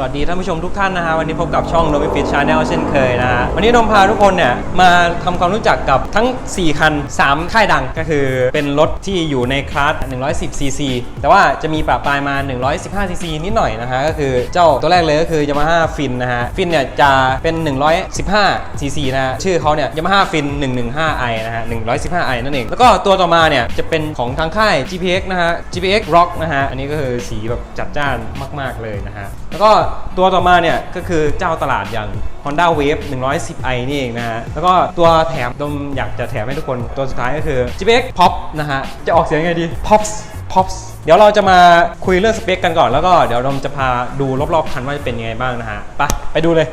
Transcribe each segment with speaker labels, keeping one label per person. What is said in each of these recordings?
Speaker 1: สวัสดีท่านผู้ชมทุกท่านนะฮะวันนี้พบกับช่อง n o v i f i t Channel เช่นเคยนะฮะวันนี้นมพาทุกคนเนี่ยมาทำความรู้จักกับทั้ง 4 คัน 3 ค่ายดังก็คือเป็นรถที่อยู่ในคลาส 110cc แต่ว่าจะมีปรับปลายมา 115cc นิดหน่อยนะฮะก็คือเจ้าตัวแรกเลยก็คือ Yamaha Fin นะฮะ Fin เนี่ยจะเป็น 115cc นะฮะชื่อเขาเนี่ย Yamaha Fin 115i นะฮะ 115i นั่นเอง แล้วก็ตัวต่อมาเนี่ยจะเป็นของทางค่าย GPX นะฮะ GPX Rock นะฮะอันนี้ก็คือสีแบบจัดจ้านมาก ๆเลยนะฮะแล้วก็ตัวต่อมาเนี่ยก็คือเจ้าตลาดอย่าง Honda Wave 110i นี่เองนะฮะ แล้วก็ตัวแถมดมอยากจะแถมให้ทุกคนตัวสุดท้ายก็คือ GPX Pop นะฮะ จะออกเสียงไงดี Pops Pops เดี๋ยวเราจะมาคุยเรื่องสเปคกันก่อนแล้วก็เดี๋ยวดมจะพาดูรอบๆคันว่าจะเป็นยังไงบ้างนะฮะ ไปไปดูเลย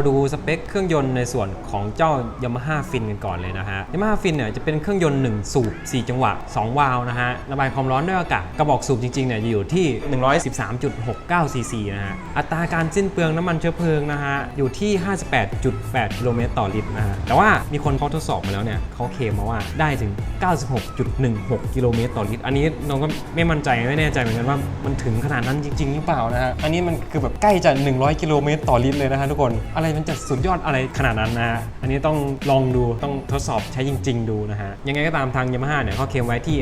Speaker 1: มาดูสเปคเครื่องยนต์ในส่วนของเจ้า Yamaha Fin กันก่อนเลยนะฮะ Yamaha Fin เนี่ยจะเป็นเครื่องยนต์ 1 สูบ 4 จังหวะ 2 วาล์วนะฮะ ระบายความร้อนด้วยอากาศ กระบอกสูบจริงๆเนี่ยจะอยู่ที่ 113.69 ซีซีนะฮะ อัตราการสิ้นเปลืองน้ำมันเชื้อเพลิงนะฮะ อยู่ที่ 58.8 กิโลเมตรต่อลิตรนะฮะ แต่ว่ามีคนเขาทดสอบมาแล้วเนี่ยเขาเคลมมาว่าได้ถึง 96.16 กิโลเมตรต่อลิตร อันนี้น้องก็ไม่มั่นใจไม่แน่ใจเหมือนกันว่ามันถึงขนาดนั้นจริงๆหรือเปล่านะฮะ อันนี้มันคือแบบใกล้จะ 100 กิโลเมตรต่อลิตรเลยนะฮะทุกคน อะไรมันจะสุดยอดอะไรขนาดนั้นนะฮะ อันนี้ต้องลองดูต้องทดสอบใช้จริง ๆ ดูนะฮะ ยังไงก็ตามทางยามาฮ่าเนี่ยเขาเคลมไว้ที่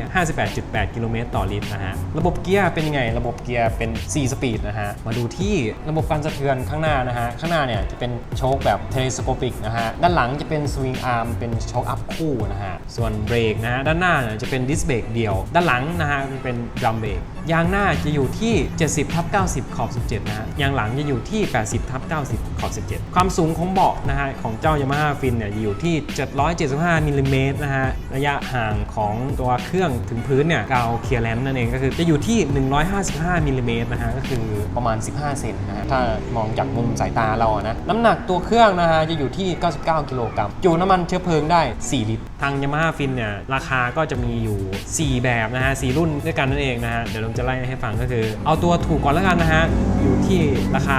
Speaker 1: 58.8 กิโลเมตรต่อลิตรนะฮะ ระบบเกียร์เป็นยังไง ระบบเกียร์เป็น 4 สปีดนะฮะ มาดูที่ระบบการสะเทือนข้างหน้านะฮะ ข้างหน้าเนี่ยจะเป็นโชคแบบเทเลสโคปิกนะฮะ ด้านหลังจะเป็นสวิงอาร์มเป็นโชคอัพคู่นะฮะ ส่วนเบรกนะฮะด้านหน้าเนี่ยจะเป็นดิสเบรกเดียว ด้านหลังนะฮะเป็นดรัมเบรกยางหน้าจะอยู่ที่ 70ทับ90 ขอบ 17 นะฮะ ยางหลังจะอยู่ที่ 80ทับ90 ขอบ 17ความสูงของเบาะนะฮะของเจ้า Yamaha Fin เนี่ยอยู่ที่ 775มิลลิเมตรนะฮะระยะห่างของตัวเครื่องถึงพื้นเนี่ยกาวเคลียร์แลนนั่นเองก็คือจะอยู่ที่ 155มิลลิเมตรนะฮะก็คือประมาณ 15 เซนนะฮะถ้ามองจากมุมสายตาเรานะ น้ำหนักตัวเครื่องนะฮะจะอยู่ที่ 99 กิโลกรัมจุน้ำมันเชื้อเพลิงได้ 4 ลิตร ทาง Yamaha Fin เนี่ยราคาก็จะมีอยู่ 4 แบบนะฮะ4รุ่นด้วยกันนั่นเองนะฮะเดี๋ยวเราจะไล่ให้ฟังก็คือ เอาตัวถูกก่อนแล้วกันนะฮะอยู่ที่ราคา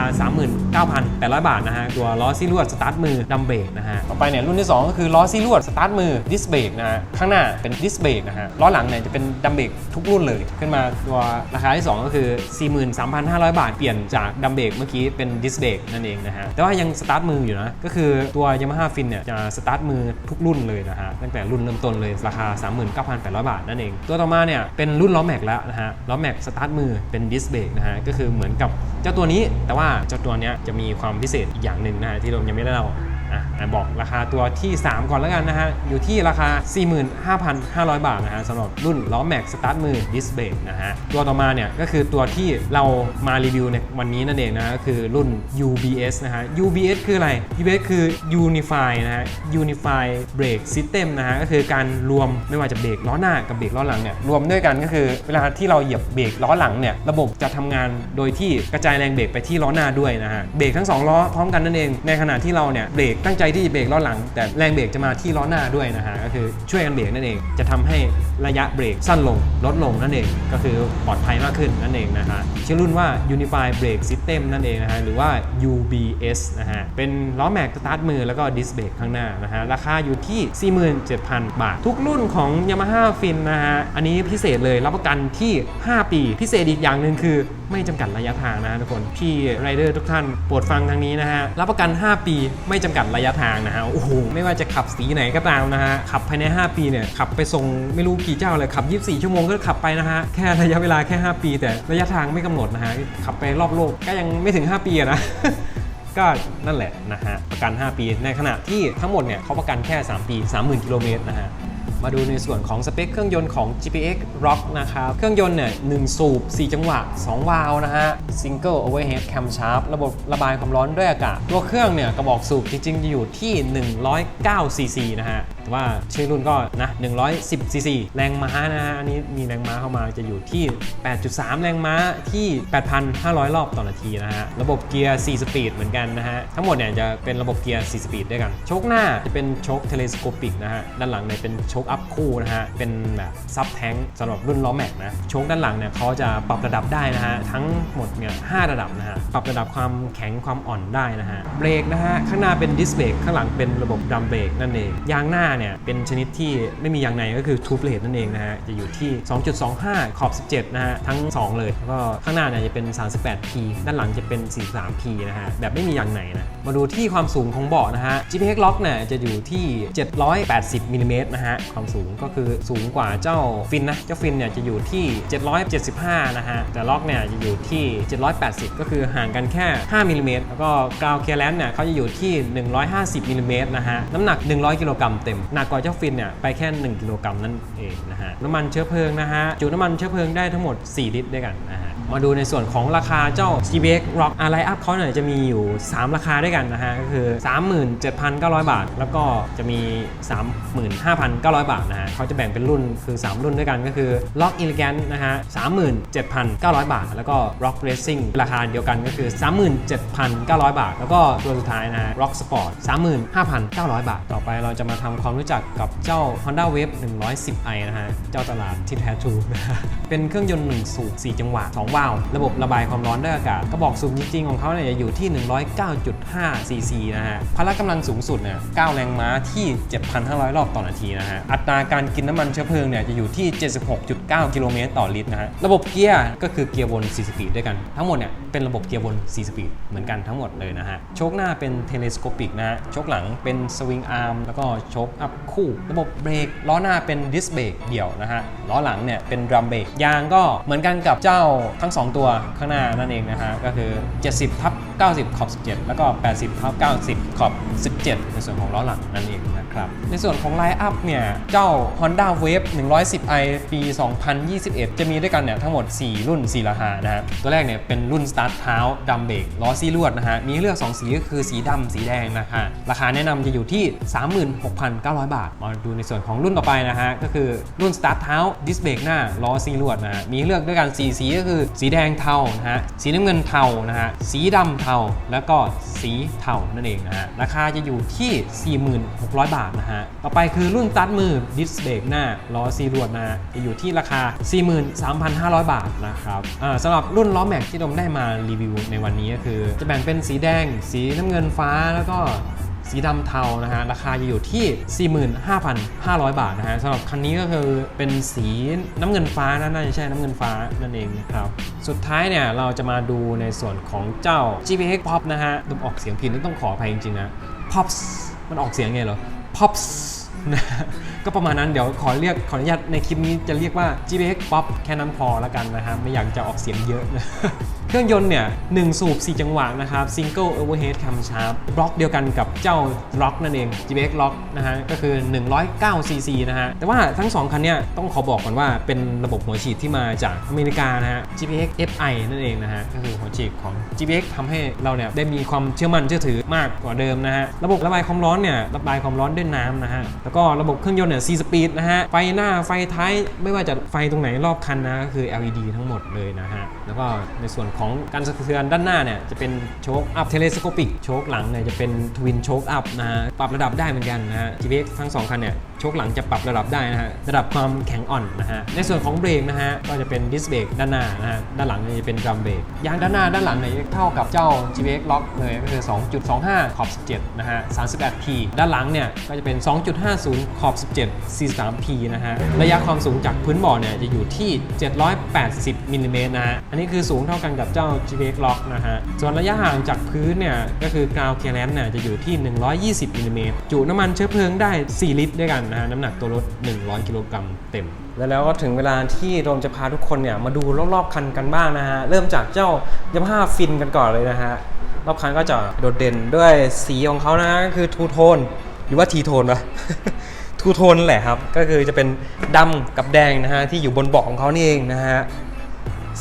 Speaker 1: 39,800 บาทนะฮะตัวล้อซี่ลวดสตาร์ทมือดัมเบรกนะฮะต่อไปเนี่ยรุ่นที่ 2 ก็คือล้อซี่ลวดสตาร์ทมือดิสเบรกนะฮะข้างหน้าเป็นดิสเบรกนะฮะล้อหลังเนี่ยจะเป็นดัมเบรกทุกรุ่นเลย ขึ้นมาตัวราคาที่ 2 ก็คือ 43,500 บาทเปลี่ยนจากดัมเบรกเมื่อกี้เป็นดิสเบรกนั่นเองนะฮะแต่ว่ายังสตาร์ทมืออยู่นะก็คือตัว Yamaha Fin เนี่ยจะสตาร์ทมือทุกรุ่นเลยนะฮะตั้งแต่รุ่นเริ่มต้นเลยราคา 39,800 บาทนั่นเอง ตัวต่อมาเนี่ยเป็นรุ่นล้อแม็กแล้วนะฮะล้อแม็กสตาร์ทมือเป็นดิสเบรกนะฮะก็คือเหมือนกับเจ้าตัวนี้แต่ว่าเจ้าตัวเนี้ยจะมีความพิเศษอีกอย่างหนึ่งนะฮะที่เรายังไม่ได้เล่า อะบอกราคาตัวที่ 3 ก่อนแล้วกันนะฮะ อยู่ที่ราคา 45,500 บาทนะฮะสำหรับรุ่นล้อแม็กสตาร์ทมือดิสเบรกนะฮะ ตัวต่อมาเนี่ยก็คือตัวที่เรามารีวิวในวันนี้นั่นเองนะฮะก็คือรุ่น UBS นะฮะ UBS คืออะไร UBS คือ Unify นะฮะ Unify Brake System นะฮะก็คือการรวมไม่ว่าจะเบรกล้อหน้ากับเบรกล้อหลังเนี่ยรวมด้วยกันก็คือเวลาที่เราเหยียบเบรกล้อหลังเนี่ยระบบจะทำงานโดยที่กระจายแรงเบรกไปที่ล้อหน้าด้วยนะฮะเบรกทั้งสองล้อพร้อมกันนั่นเองในขณะที่เราเนี่ยเบรกตั้งใจที่จะเบรกล้อหลัง แต่แรงเบรกจะมาที่ล้อหน้าด้วยนะฮะก็คือช่วยกันเบรกนั่นเอง จะทำให้ระยะเบรกสั้นลงลดลงนั่นเอง ก็คือปลอดภัยมากขึ้นนั่นเองนะฮะชื่อรุ่นว่า Unified Brake System นั่นเองนะฮะหรือว่า UBS นะฮะเป็นล้อแม็กสตาร์ทมือแล้วก็ดิสเบรกข้างหน้านะฮะราคาอยู่ที่ 47,000 บาท ทุกรุ่นของ Yamaha Fin นะฮะอันนี้พิเศษเลยรับประกันที่ 5 ปี พิเศษอีกอย่างหนึ่งคือ ไม่จำกัดระยะทางนะทุกคน พี่ไรเดอร์ทุกท่านโปรดฟังทางนี้นะฮะ รับประกัน 5 ปีไม่จำกัดระยะทางนะฮะ โอ้โห ไม่ว่าจะขับสีไหนก็ตามนะฮะ ขับภายใน 5 ปีเนี่ย ขับไปส่งไม่รู้กี่เจ้าเลย ขับ 24 ชั่วโมงก็ขับไปนะฮะ แค่ระยะเวลาแค่ 5 ปี แต่ระยะทางไม่กำหนดนะฮะ ขับไปรอบโลกก็ยังไม่ถึง 5 ปีนะก็นั่นแหละนะฮะ ประกัน 5 ปี ในขณะที่ทั้งหมดเนี่ยเขาประกันแค่ 3 ปี 30,000 กิโลเมตรนะฮะ มาดูในส่วนของสเปคเครื่องยนต์ของ GPX Rock นะครับ เครื่องยนต์เนี่ย1สูบ 4 จังหวะ 2 วาล์วนะฮะ Single Overhead Camshaft ระบบระบายความร้อนด้วยอากาศ ตัวเครื่องเนี่ยกระบอกสูบจริงๆ จะอยู่ที่ 109 cc นะฮะ ว่าชื่อรุ่นก็นะ110ซีซีแรงม้านะฮะอันนี้มีแรงม้าเข้ามาจะอยู่ที่ 8.3 แรงม้าที่ 8,500 รอบต่อนาทีนะฮะ ระบบเกียร์ 4 สปีดเหมือนกันนะฮะ ทั้งหมดเนี่ยจะเป็นระบบเกียร์ 4 สปีดด้วยกัน โชคหน้าจะเป็นโชคเทเลสโคปิกนะฮะ ด้านหลังเนี่ยเป็นโชคอัพคู่นะฮะ เป็นแบบซับแท้งสำหรับรุ่นล้อแม็กนะ โชคด้านหลังเนี่ยเขาจะปรับระดับได้นะฮะ ทั้งหมดเนี่ย5ระดับนะฮะ ปรับระดับความแข็งความอ่อนได้นะฮะ เบรกนะฮะ ข้างหน้าเป็นดิสเบรกข้างหลังเป็นระบบดัมเบรกนั่นเอง ยางหน้าเนี่ยเป็นชนิดที่ไม่มียางในก็คือทูบเลดนั่นเองนะฮะจะอยู่ที่ 2.25 ขอบ 17 นะฮะทั้ง 2 เลยแล้วก็ข้างหน้าเนี่ยจะเป็น 38P ด้านหลังจะเป็น 43P นะฮะแบบไม่มียางในนะมาดูที่ความสูงของเบาะนะฮะ GPX Lock เนี่ยจะอยู่ที่ 780มิลลิเมตรนะฮะความสูงก็คือสูงกว่าเจ้าฟินนะเจ้าฟินเนี่ยจะอยู่ที่ 775 นะฮะแต่ล็อกเนี่ยจะอยู่ที่ 780 ก็คือห่างกันแค่ 5มิลลิเมตรแล้วก็กราวเคลียร์แลนด์เนี่ยเขาจะอยู่ที่ 150มิลลิเมตรนะฮะน้ำหนัก 100 กิโลกรัมเต็มหนักกว่าเจ้าฟินเนี่ยไปแค่ 1 กิโลกรัมนั่นเองนะฮะน้ำมันเชื้อเพลิงนะฮะจุน้ำมันเชื้อเพลิงได้ทั้งหมด 4 ลิตรด้วยกันนะฮะ มาดูในส่วนของราคาเจ้า GBX Rock อะไรอัพเขาเนี่ยจะมีอยู่ 3 ราคาด้วยกันนะฮะ ก็คือ 37,900 บาท แล้วก็จะมี 35,900 บาทนะฮะเขาจะแบ่งเป็นรุ่นคือ 3 รุ่นด้วยกันก็คือ Rock Elegant นะฮะ 37,900 บาท แล้วก็ Rock Racing ราคาเดียวกันก็คือ 37,900 บาท แล้วก็ตัวสุดท้ายนะฮะ Rock Sport 35,900 บาท ต่อไปเราจะมาทำความรู้จักกับเจ้า Honda Wave 110i นะฮะ เจ้าตลาดที่แท้ทรูนะฮะเป็นเครื่องยนต์1สูบ4จังหวะ2วาวระบบระบายความร้อนด้วยอากาศกระบอกสูบจริงๆของเขาเนี่ยจะอยู่ที่ 109.5 cc นะฮะพละกำลังสูงสุดเนี่ย9แรงม้าที่ 7,500 รอบต่อนาทีนะฮะอัตราการกินน้ำมันเชื้อเพลิงเนี่ยจะอยู่ที่ 76.9 กิโลเมตรต่อลิตรนะฮะระบบเกียร์ก็คือเกียร์วน4สปีดด้วยกันทั้งหมดเนี่ยเป็นระบบเกียร์วน4สปีดเหมือนกันทั้งหมดเลยนะฮะ โชคหน้าเป็นเทเลสโคปิกนะฮะ โชคหลังเป็นสวิงอาร์มแล้วก็โชคอัพคู่ ระบบเบรกล้อหน้าเป็นดิสเบรกเดี่ยวนะฮะ ล้อหลังเนี่ยเป็นดรัมเบรกยางก็เหมือนกันกับเจ้าทั้ง 2 ตัวข้างหน้านั่นเองนะฮะ ก็คือ 70ทับ90 ขอบ 17 แล้วก็ 80ทับ90 ขอบ 17 ในส่วนของล้อหลังนั่นเองนะครับ ในส่วนของไลน์อัพเนี่ย เจ้า Honda Wave 110i ปี 2021 จะมีด้วยกันเนี่ยทั้งหมด 4 รุ่น 4 ราคานะฮะ ตัวแรกเนี่ยเป็นรุ่น Start เท้าดัมเบรกล้อซี่ลวดนะฮะ มีเลือก 2 สีก็คือสีดำสีแดงนะฮะราคาแนะนำจะอยู่ที่ 36,900 บาท มาดูในส่วนของรุ่นต่อไปนะฮะ ก็คือรุ่น Start เท้าดิสเบรกหน้าล้อซี่ลวดนะฮะ มีเลือกด้วยกัน4สีก็คือ สีแดงเทานะฮะ สีน้ำเงินเทานะฮะ สีดำเทา แล้วก็สีเทานั่นเองนะฮะ ราคาจะอยู่ที่ 46,000 บาทนะฮะ ต่อไปคือรุ่นตัดมือดิสเบรกหน้าล้อซีรวดนะจะอยู่ที่ราคา 43,500 บาทนะครับสำหรับรุ่นล้อแม็กที่ผมได้มารีวิวในวันนี้ก็คือ จะแบ่งเป็นสีแดง สีน้ำเงินฟ้าแล้วก็สีดำเทานะฮะราคาจะอยู่ที่ 45,500 บาทนะฮะสำหรับคันนี้ก็คือเป็นสีน้ำเงินฟ้านะน่าจะใช่น้ำเงินฟ้านั่นเองนะครับ สุดท้ายเนี่ยเราจะมาดูในส่วนของเจ้า GPX Pop นะฮะต้องออกเสียงผิดนี่ต้องขออภัยจริงๆนะ Pops มันออกเสียงไงเหรอ Pops นะก็ประมาณนั้นเดี๋ยวขอเรียกขออนุญาตในคลิปนี้จะเรียกว่า GPX Pop แค่นั้นพอแล้วกันนะฮะไม่อยากจะออกเสียงเยอะนะ เครื่องยนต์เนี่ย1สูบ 4 จังหวะนะครับ Single Overhead Camshaft บล็อกเดียวกันกับเจ้าล็อกนั่นเอง GPX Lock นะฮะก็คือ 109 cc นะฮะ แต่ว่าทั้ง 2 คันเนี่ยต้องขอบอกก่อนว่าเป็นระบบหัวฉีดที่มาจากอเมริกานะฮะ GPX FI นั่นเองนะฮะ ก็คือหัวฉีดของ GPX ทำให้เราเนี่ยได้มีความเชื่อมั่นเชื่อถือมากกว่าเดิมนะฮะ ระบบระบายความร้อนเนี่ยระบายความร้อนด้วยน้ำนะฮะ แล้วก็ระบบเครื่องยนต์เนี่ย4สปีดนะฮะ ไฟหน้าไฟท้ายไม่ว่าจะไฟตรงไหนรอบคันนะก็คือ LED ทั้งหมดเลยนะฮะ แล้วก็ในส่วนของการสะเทือนด้านหน้าเนี่ยจะเป็นโชคอัพเทเลสโคปิกโชคหลังเนี่ยจะเป็นทวินโชคอัพนะฮะปรับระดับได้เหมือนกันนะฮะ GPX ทั้ง 2 คันเนี่ยชคหลังจะปรับระดับได้นะฮะระดับความแข็งอ่อนนะฮะในส่วนของเบรกนะฮะก็จะเป็นดิสเบรกด้านหน้านะฮะด้านหลังจะเป็นดรัมเบรกยางด้านหน้าด้านหลังเนี่ยเท่ากับเจ้า GPX Lock เลยก็คือ 2.25 ขอบ 17 นะฮะ 38P ด้านหลังเนี่ยก็จะเป็น 2.50 ขอบ 17 43P นะฮะระยะความสูงจากพื้นบ่อเนี่ยจะอยู่ที่ 780มิลลิเมตรนะฮะอันนี้คือสูงเท่ากันกับเจ้า GPX Lock นะฮะส่วนระยะห่างจากพื้นเนี่ยก็คือกราวเคลียร์เนี่ยจะอยู่ที่ 120มิลลิเมตรจุน้ำมันเชื้อเพลิงได้ 4 ลิตรด้วยกันนะฮะน้ำหนักตัวรถ 100 กิโลกรัมเต็ม แล้วแล้วก็ถึงเวลาที่โดมจะพาทุกคนเนี่ยมาดูรอบๆคันกันบ้างนะฮะ เริ่มจากเจ้ายามาฮ่าฟินกันก่อนเลยนะฮะ รอบคันก็จะโดดเด่นด้วยสีของเขานะก็คือทูโทนหรือว่าทีโทนปะทูโทนแหละครับ ก็คือจะเป็นดำกับแดงนะฮะที่อยู่บนเบาะของเขานี่เองนะฮะ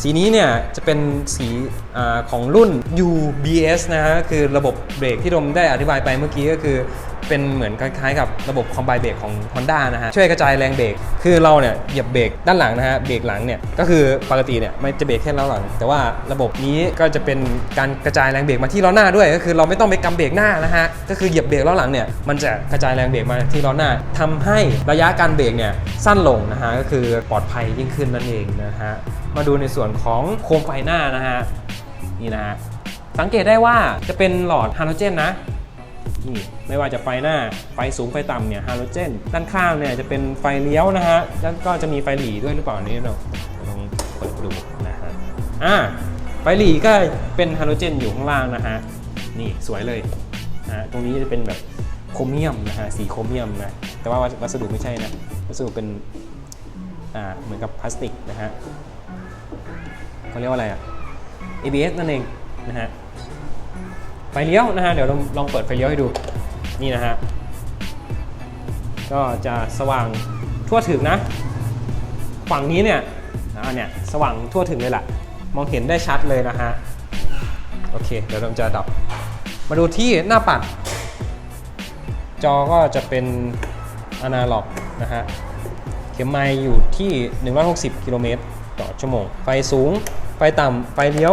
Speaker 1: สีนี้เนี่ยจะเป็นสีอของรุ่น UBS นะฮะคือระบบเบรกที่ผมได้อธิบายไปเมื่อกี้ก็คือเป็นเหมือนคล้ายๆกับระบบคอมไบเบรกของ Honda นะฮะช่วยกระจายแรงเบรกคือเราเนี่ยเหยียบเบรกด้านหลังนะฮะเบรกหลังเนี่ยก็คือปกติเนี่ยมันจะเบรกแค่ล้อหลัง แต่ว่าระบบนี้ก็จะเป็นการกระจายแรงเบรกมาที่ล้อหน้าด้วย ก็คือเราไม่ต้องไปกำเบรกหน้านะฮะก็คือเหยียบเบรกล้อหลังเนี่ยมันจะกระจายแรงเบรกมาที่ล้อหน้าทำให้ระยะการเบรกเนี่ยสั้นลงนะฮะก็คือปลอดภัยยิ่งขึ้นนั่นเองนะฮะมาดูในส่วนของโคมไฟหน้านะฮะนี่นะฮะสังเกตได้ว่าจะเป็นหลอดฮาโลเจนนะ นี่ไม่ว่าจะไฟหน้าไฟสูงไฟต่ำเนี่ยฮาโลเจนด้านข้างเนี่ยจะเป็นไฟเลี้ยวนะฮะแล้วก็จะมีไฟหลีด้วยหรือเปล่านี้เราลองเปิดดูนะฮะอ่าไฟหลีก็เป็นฮาโลเจนอยู่ข้างล่างนะฮะนี่สวยเลยนะฮะตรงนี้จะเป็นแบบโครเมียมนะฮะสีโครเมียมนะแต่ว่าวัสดุไม่ใช่นะวัสดุเป็นอ่าเหมือนกับพลาสติกนะฮะเขาเรียกว่าอะไรอะ ABS นั่นเองนะฮะ ไฟเลี้ยวนะฮะ เดี๋ยวลองลองเปิดไฟเลี้ยวให้ดู นี่นะฮะ ก็จะสว่างทั่วถึงนะ ฝั่งนี้เนี่ยอ่าเนี่ยสว่างทั่วถึงเลยล่ะ มองเห็นได้ชัดเลยนะฮะ โอเค เดี๋ยวเราจะดับ มาดูที่หน้าปัด จอก็จะเป็นอนาล็อกนะฮะ เข็มไมล์อยู่ที่ 160 กิโลเมตรต่อชั่วโมง ไฟสูง ไฟต่ำ ไฟเลี้ยว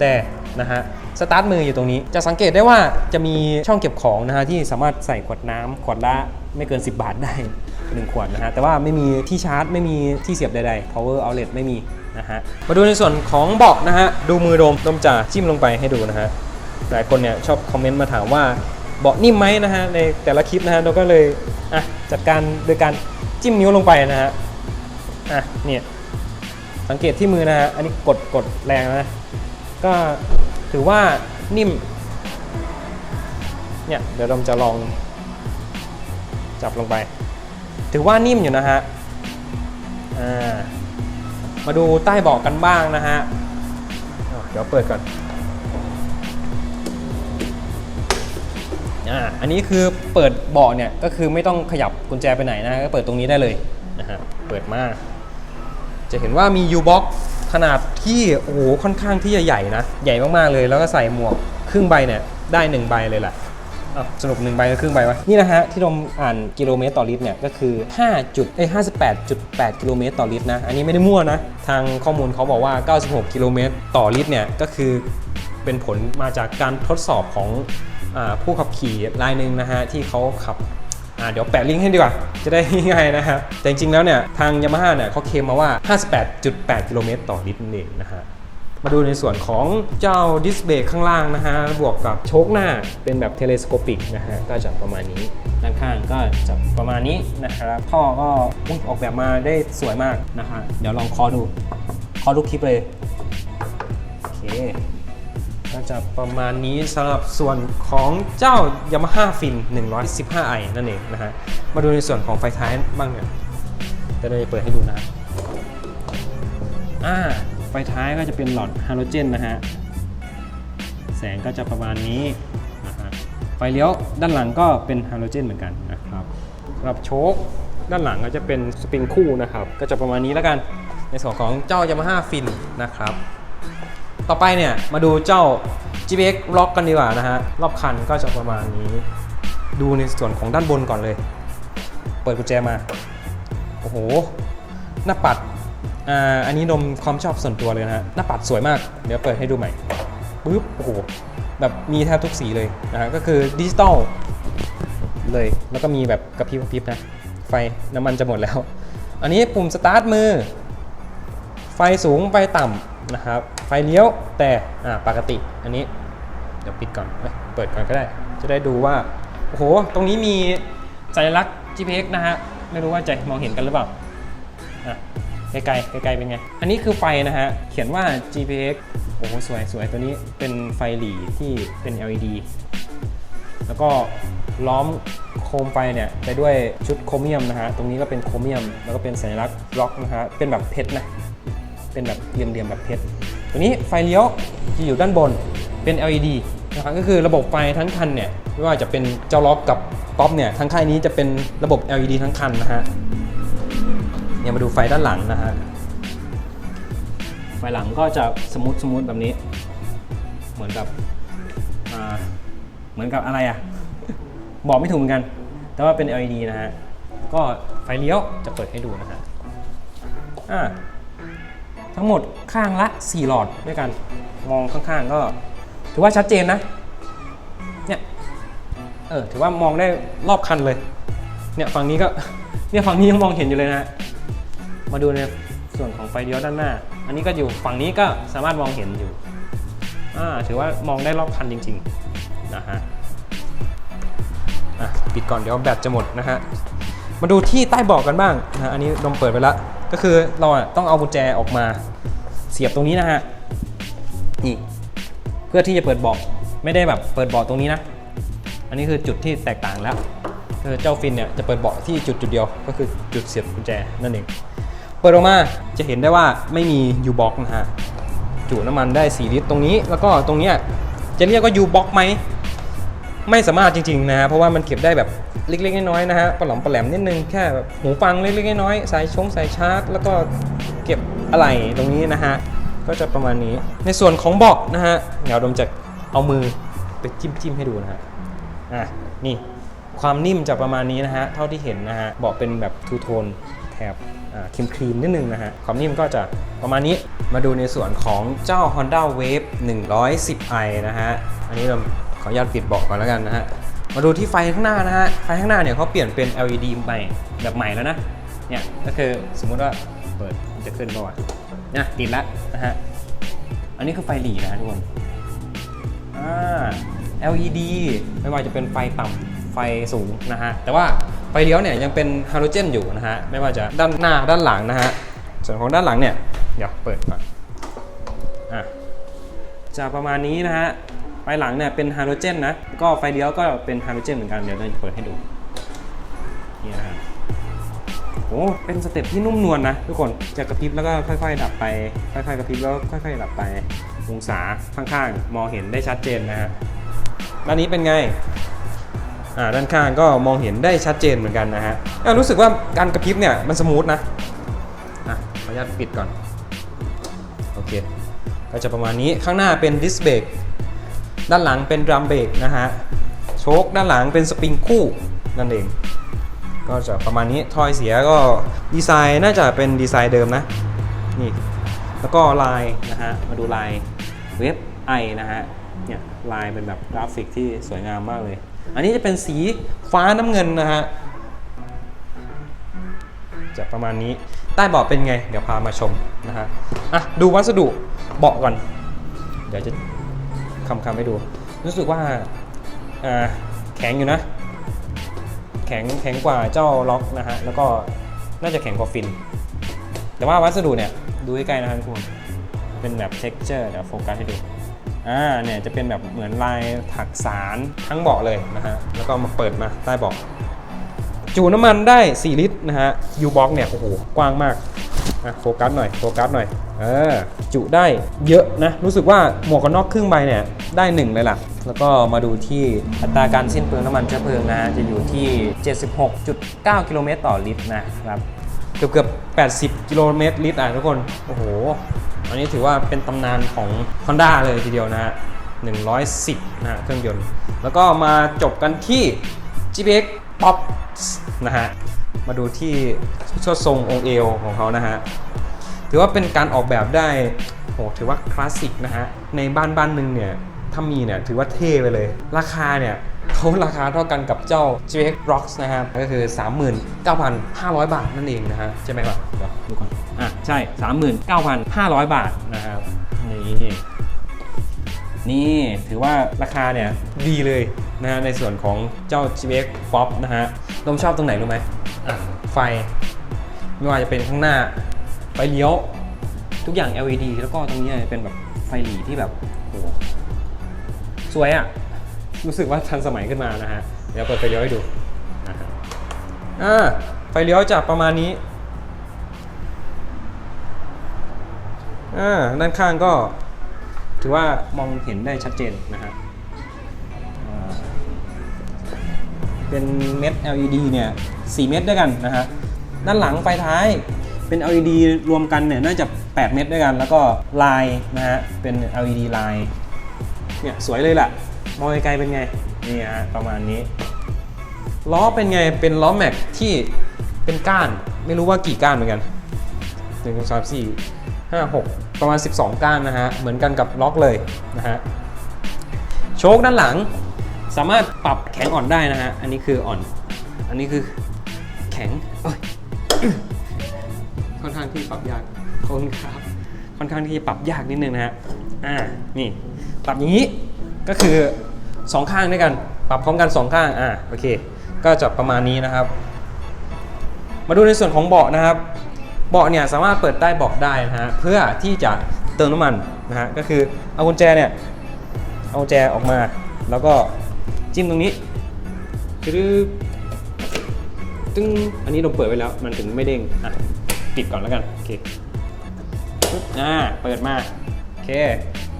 Speaker 1: แต่นะฮะ สตาร์ทมืออยู่ตรงนี้ จะสังเกตได้ว่าจะมีช่องเก็บของนะฮะที่สามารถใส่ขวดน้ำขวดละไม่เกิน 10 บาทได้ 1 ขวดนะฮะ แต่ว่าไม่มีที่ชาร์จ ไม่มีที่เสียบใดๆ power outlet ไม่มีนะฮะ มาดูในส่วนของเบาะนะฮะ ดูมือโดมโดมจ่าจิ้มลงไปให้ดูนะฮะ หลายคนเนี่ยชอบคอมเมนต์มาถามว่าเบาะนิ่มไหมนะฮะ ในแต่ละคลิปนะฮะเราก็เลยอะจัดการโดยการจิ้มนิ้วลงไปนะฮะ อะเนี่ยสังเกตที่มือนะฮะ อันนี้กดกดแรงนะ ก็ ถือว่านิ่ม เนี่ย เดี๋ยวเราจะลองจับลงไป ถือว่านิ่มอยู่นะฮะามาดูใต้เบาะกันบ้างนะฮะ เดี๋ยวเปิดก่อนอ่าอันนี้คือเปิดเบาะเนี่ยก็คือไม่ต้องขยับกุญแจไปไหนนะก็เปิดตรงนี้ได้เลยนะฮะ เปิดมา จะเห็นว่ามี U-Box ขนาดที่โอ้โหค่อนข้างที่จะใหญ่นะ ใหญ่มากๆเลยแล้วก็ใส่หมวกครึ่งใบเนี่ยได้หนึ่งใบเลยแหละสรุปหนึ่งใบก็ครึ่งใบวะนี่นะฮะที่เราอ่านกิโลเมตรต่อลิตรเนี่ยก็คือ5จุดเอ้ย58.8 กิโลเมตรต่อลิตรนะ อันนี้ไม่ได้มั่วนะ ทางข้อมูลเขาบอกว่า 96 กิโลเมตรต่อลิตรเนี่ยก็คือเป็นผลมาจากการทดสอบของอผู้ขับขี่รายหนึ่งนะฮะที่เขาขับ อ่าเดี๋ยวแปะลิงก์ให้ดีกว่า จะได้ง่ายนะฮะแต่จริงๆแล้วเนี่ยทางยามาฮ่าเนี่ยเขาเคลมมาว่า 58.8 กิโลเมตรต่อลิตรนั่นเองนะฮะมาดูในส่วนของเจ้าดิสเบรกข้างล่างนะฮะ บวกกับโชคหน้าเป็นแบบเทเลสโคปิกนะฮะ ก็จะประมาณนี้ ด้านข้างก็จะประมาณนี้นะครับท่อก็อออกแบบมาได้สวยมากนะฮะ เดี๋ยวลองคอดู คอดูคลิปเลย โอเค ก็จะประมาณนี้สำหรับส่วนของเจ้า Yamaha Fin 115i นั่นเองนะฮะ มาดูในส่วนของไฟท้ายบ้างเนี่ยจะได้เปิดให้ดูนะอ่าไฟท้ายก็จะเป็นหลอดฮาโลเจนนะฮะ แสงก็จะประมาณนี้นะฮะ ไฟเลี้ยวด้านหลังก็เป็นฮาโลเจนเหมือนกันนะครับสำหรับโชคด้านหลังก็จะเป็นสปริงคู่นะครับ ก็จะประมาณนี้แล้วกัน ในส่วนของเจ้า Yamaha Fin นะครับ ต่อไปเนี่ยมาดูเจ้า GPX Lock กันดีกว่านะฮะ รอบคันก็จะประมาณนี้ ดูในส่วนของด้านบนก่อนเลย เปิดกุญแจมา โอ้โห หน้าปัดอ่าอันนี้นมความชอบส่วนตัวเลยนะฮะ หน้าปัดสวยมาก เดี๋ยวเปิดให้ดูใหม่ปึ๊บโอ้โห แบบมีแทบทุกสีเลยนะฮะ ก็คือดิจิตอลเลย แล้วก็มีแบบกระพริบกระพริบนะ ไฟน้ำมันจะหมดแล้ว อันนี้ปุ่มสตาร์ทมือ ไฟสูงไฟต่ำ นะครับ ไฟเลี้ยวแต่ปกติ อันนี้เดี๋ยวปิดก่อนเอ้ยเปิดก่อนก็ได้ จะได้ดูว่า โอ้โห ตรงนี้มีสัญลักษณ์ GPX นะฮะ ไม่รู้ว่าจะมองเห็นกันหรือเปล่าอะไกลๆไกลๆเป็นไง อันนี้คือไฟนะฮะ เขียนว่า GPX โอ้โห สวยสวยตัวนี้เป็นไฟหลีที่เป็น LED แล้วก็ล้อมโคมไฟเนี่ยไปด้วยชุดโครเมียมนะฮะ ตรงนี้ก็เป็นโครเมียม แล้วก็เป็นสัญลักษณ์ล็อกนะฮะ เป็นแบบเพชรนะ เป็นแบบเหลี่ยมๆแบบเพชรตัวนี้ไฟเลี้ยวจะอยู่ด้านบนเป็น LED นะครับก็คือระบบไฟทั้งคันเนี่ยไม่ว่าจะเป็นเจ้าล็อกกับป๊อปเนี่ยทั้งค่ายนี้จะเป็นระบบ LED ทั้งคันนะฮะเนี่ยมาดูไฟด้านหลังนะฮะไฟหลังก็จะสมูทสมูทแบบนี้ เหมือนกับเหมือนกับอะไรอะ บอกไม่ถูกเหมือนกัน แต่ว่าเป็น LED นะฮะ ก็ไฟเลี้ยวจะเปิดให้ดูนะฮะอ่า ทั้งหมดข้างละ 4 หลอดด้วยกัน มองข้างๆก็ถือว่าชัดเจนนะ เนี่ย เออ ถือว่ามองได้รอบคันเลย เนี่ยฝั่งนี้ก็ เนี่ยฝั่งนี้ยังมองเห็นอยู่เลยนะ มาดูในส่วนของไฟเลี้ยวด้านหน้า อันนี้ก็อยู่ฝั่งนี้ก็สามารถมองเห็นอยู่ อ่า ถือว่ามองได้รอบคันจริงๆ นะฮะ อะ ปิดก่อนเดี๋ยวแบตจะหมดนะฮะ มาดูที่ใต้เบาะกันบ้างนะฮะอันนี้ลมเปิดไปแล้ว ก็คือเราต้องเอากุญแจออกมาเสียบตรงนี้นะฮะนี่เพื่อที่จะเปิดเบาะไม่ได้แบบเปิดเบาะตรงนี้นะ อันนี้คือจุดที่แตกต่างแล้วคือเจ้าฟินเนี่ยจะเปิดเบาะที่จุดจุดเดียว ก็คือจุดเสียบกุญแจนั่นเองเปิดออกมาจะเห็นได้ว่าไม่มี U box นะฮะจุน้ำมันได้ 4 ลิตรตรงนี้ แล้วก็ตรงเนี้ยจะเรียกว่า U box ไหมไม่สามารถจริงๆนะฮะเพราะว่ามันเก็บได้แบบ เล็กๆน้อยๆนะฮะปลอมปลแหลมนิดนึงแค่แบบหูฟังเล็กๆน้อยๆสายชงสายชาร์จ แล้วก็เก็บอะไรตรงนี้นะฮะก็จะประมาณนี้ ในส่วนของเบาะนะฮะเดี๋ยวดมจะเอามือไปจิ้มจิ้มๆให้ดูนะฮะอะนี่ความนิ่มจะประมาณนี้นะฮะเท่าที่เห็นนะฮะเบาะเป็นแบบทูโทนแถบอ่าครีมครีมๆนิดนึงนะฮะความนิ่มก็จะประมาณนี้มาดูในส่วนของเจ้า Honda Wave 110i นะฮะอันนี้เราขออนุญาตปิดเบาะก่อนแล้วกันนะฮะ มาดูที่ไฟข้างหน้านะฮะ ไฟข้างหน้าเนี่ยเขาเปลี่ยนเป็น LED ใหม่แบบใหม่แล้วนะ เนี่ยก็คือสมมุติว่าเปิดจะขึ้นป่าวะนี่ติดแล้วนะฮะ อันนี้คือไฟหลีนะฮะทุกคน อ่า LED ไม่ว่าจะเป็นไฟต่ำไฟสูงนะฮะ แต่ว่าไฟเลี้ยวเนี่ยยังเป็นฮาโลเจนอยู่นะฮะ ไม่ว่าจะด้านหน้าด้านหลังนะฮะ ส่วนของด้านหลังเนี่ย เดี๋ยวเปิดก่อน อะจะประมาณนี้นะฮะ ไฟหลังเนี่ยเป็นไฮาโลเจนนะ ก็ไฟเลี้ยวก็เป็นไฮาโลเจนเหมือนกัน เดี๋ยวเราจะเปิดให้ดู นี่นะฮะโอ้เป็นสเต็ปที่นุ่มนวลนะทุกคนจะกระพริบแล้วก็ค่อย ๆ ดับไป ค่อยๆกระพริบแล้วค่อย ๆ ดับไป องศาข้างๆ มองเห็นได้ชัดเจนนะฮะ ด้านนี้เป็นไง อ่า ด้านข้างก็มองเห็นได้ชัดเจนเหมือนกันนะฮะอะรู้สึกว่าการกระพริบเนี่ยมันสมูทนะ อะ ขออนุญาตปิดก่อน โอเค ก็จะประมาณนี้ ข้างหน้าเป็นดิสเบรก ด้านหลังเป็นดรัมเบรกนะฮะ โชคด้านหลังเป็นสปริงคู่นั่นเอง ก็จะประมาณนี้ทอยเสียก็ดีไซน์น่าจะเป็นดีไซน์เดิมนะ นี่ แล้วก็ลายนะฮะ มาดูลายเว็บไอนะฮะ เนี่ยลายเป็นแบบกราฟิกที่สวยงามมากเลย อันนี้จะเป็นสีฟ้าน้ำเงินนะฮะจะประมาณนี้ใต้เบาะเป็นไง เดี๋ยวพามาชมนะฮะอะดูวัสดุเบาะก่อน เดี๋ยวจะ คำคำๆให้ดู รู้สึกว่าแข็งอยู่นะ แข็งแข็งกว่าเจ้าล็อกนะฮะ แล้วก็น่าจะแข็งกว่าฟิน แต่ว่าวัสดุเนี่ย ดูใกล้ๆนะครับทุกคนเป็นแบบ texture เดี๋ยวโฟกัสให้ดูอ่าเนี่ยจะเป็นแบบเหมือนลายถักสารทั้งเบาะเลยนะฮะ แล้วก็มาเปิดมาใต้เบาะจูน้ำมันได้ 4 ลิตรนะฮะ U box เนี่ยโอ้โหกว้างมาก อะโฟกัสหน่อยโฟกัสหน่อยเออจุได้เยอะนะ รู้สึกว่าหมวกกันน็อกครึ่งใบเนี่ยได้1เลยล่ะ แล้วก็มาดูที่อัตราการสิ้นเปลืองน้ำมันเชื้อเพลิงนะฮะจะอยู่ที่ 76.9 กิโลเมตรต่อลิตรนะครับเกือบเกือบ80 กิโลเมตรลิตรอะทุกคน โอ้โห อันนี้ถือว่าเป็นตำนานของ Honda เลยทีเดียวนะฮะ110 นะฮะเครื่องยนต์ แล้วก็มาจบกันที่ GPX Pop นะฮะ มาดูที่ชดทรงองค์เอวของเขานะฮะ ถือว่าเป็นการออกแบบได้โหถือว่าคลาสสิกนะฮะ ในบ้านบ้านหนึ่งเนี่ย ถ้ามีเนี่ย ถือว่าเท่ไปเลย ราคาเนี่ยเขาราคาเท่ากันกับเจ้า GX Rocks นะครับ ก็คือ 39,500 บาทนั่นเองนะฮะ ใช่ไหมครับเดี๋ยวดูก่อน อะ ใช่ 39,500 บาทนะครับนี่ นี่ถือว่าราคาเนี่ยดีเลยนะฮะในส่วนของเจ้า GX Pop นะฮะลมชอบตรงไหนรู้ไหมอะไฟ ไม่ว่าจะเป็นข้างหน้า ไฟเลี้ยว ทุกอย่าง LED แล้วก็ตรงนี้เป็นแบบไฟหลีที่แบบโอ้โหสวยอะ่ะ รู้สึกว่าทันสมัยขึ้นมานะฮะ เดี๋ยวเปิดไฟเลี้ยวให้ดูนะฮะอ่าไฟเลี้ยวจะประมาณนี้อ่าด้านข้างก็ ถือว่ามองเห็นได้ชัดเจนนะฮะเป็นเม็ด LED เนี่ย4เม็ดด้วยกันนะฮะด้านหลังไฟท้ายเป็น LED รวมกันเนี่ยน่าจะ 8 เม็ดด้วยกัน แล้วก็ลายนะฮะเป็น LED ลายเนี่ยสวยเลยล่ะ มองไกลๆเป็นไงนี่ฮะประมาณนี้ ล้อเป็นไงเป็นล้อแม็กที่เป็นก้าน ไม่รู้ว่ากี่ก้านเหมือนกัน1 2 3 4 5 6 ประมาณ 12 ก้านนะฮะ เหมือนกันกับล็อกเลยนะฮะ โชคด้านหลังสามารถปรับแข็งอ่อนได้นะฮะ อันนี้คืออ่อน อันนี้คือแข็งค่อนข้างที่ปรับยากขอบคุณครับ ค่อนข้างที่ปรับยากนิดนึงนะฮะ อ่า นี่ ปรับอย่างนี้ ก็คือสองข้างด้วยกัน ปรับพร้อมกันสองข้าง อ่า โอเค ก็จะประมาณนี้นะครับ มาดูในส่วนของเบาะนะครับ เบาะเนี่ยสามารถเปิดใต้เบาะได้นะฮะเพื่อที่จะเติมน้ำมันนะฮะก็คือเอากุญแจเนี่ยเอากุญแจออกมา แล้วก็จิ้มตรงนี้ตึ๊ดตึ้งอันนี้เราเปิดไว้แล้วมันถึงไม่เด้งอะปิดก่อนแล้วกันโอเคปึ๊บอ่าเปิดมาโอเค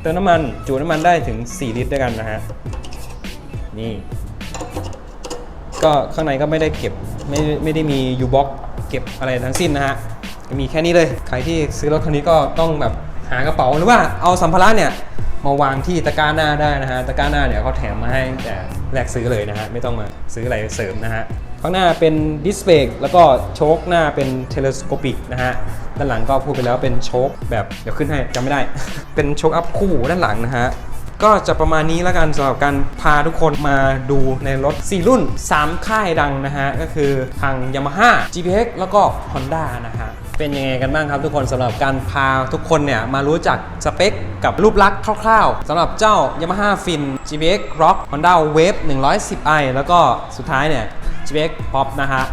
Speaker 1: เติมน้ำมันจูน้ำมันได้ถึง 4 ลิตรด้วยกันนะฮะนี่ก็ข้างในก็ไม่ได้เก็บไม่ไม่ได้มียูบ็อกเก็บอะไรทั้งสิ้นนะฮะ มีแค่นี้เลย ใครที่ซื้อรถคันนี้ก็ต้องแบบหากระเป๋าหรือว่าเอาสัมภาระเนี่ยมาวางที่ตะกร้าหน้าได้นะฮะ ตะกร้าหน้าเนี่ยเขาแถมมาให้แต่แรกซื้อเลยนะฮะ ไม่ต้องมาซื้ออะไรเสริมนะฮะ ข้างหน้าเป็นดิสเบรกแล้วก็โชคหน้าเป็นเทเลสโคปิกนะฮะ ด้านหลังก็พูดไปแล้วเป็นโชคแบบเดี๋ยวขึ้นให้จำไม่ได้ เป็นโชคอัพคู่ด้านหลังนะฮะก็จะประมาณนี้แล้วกันสำหรับการพาทุกคนมาดูในรถ 4 รุ่น 3 ค่ายดังนะฮะ ก็คือทาง Yamaha GPX แล้วก็ Honda นะฮะ เป็นยังไงกันบ้างครับทุกคนสำหรับการพาทุกคนเนี่ยมารู้จักสเปคกับรูปลักษณ์คร่าวๆสำหรับเจ้า Yamaha Fin GBX Rock Honda Wave 110i แล้วก็สุดท้ายเนี่ย GBX Pop นะฮะ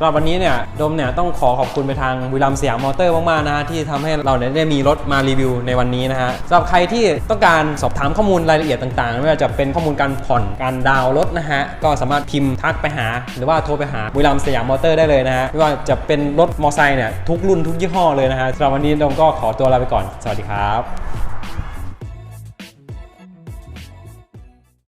Speaker 1: สำหรับวันนี้เนี่ยโดมเนี่ยต้องขอขอบคุณไปทางวิลัมสยามมอเตอร์มากๆนะฮะที่ทำให้เราเนี่ยได้มีรถมารีวิวในวันนี้นะฮะสำหรับใครที่ต้องการสอบถามข้อมูลรายละเอียดต่างๆไม่ว่าจะเป็นข้อมูลการผ่อนการดาวรถนะฮะก็สามารถพิมพ์ทักไปหา หรือว่าโทรไปหาวิลัมสยามมอเตอร์ได้เลยนะฮะไม่ว่าจะเป็นรถมอไซค์เนี่ยทุกรุ่นทุกยี่ห้อเลยนะฮะสำหรับวันนี้โดมก็ขอตัวลาไปก่อน สวัสดีครับ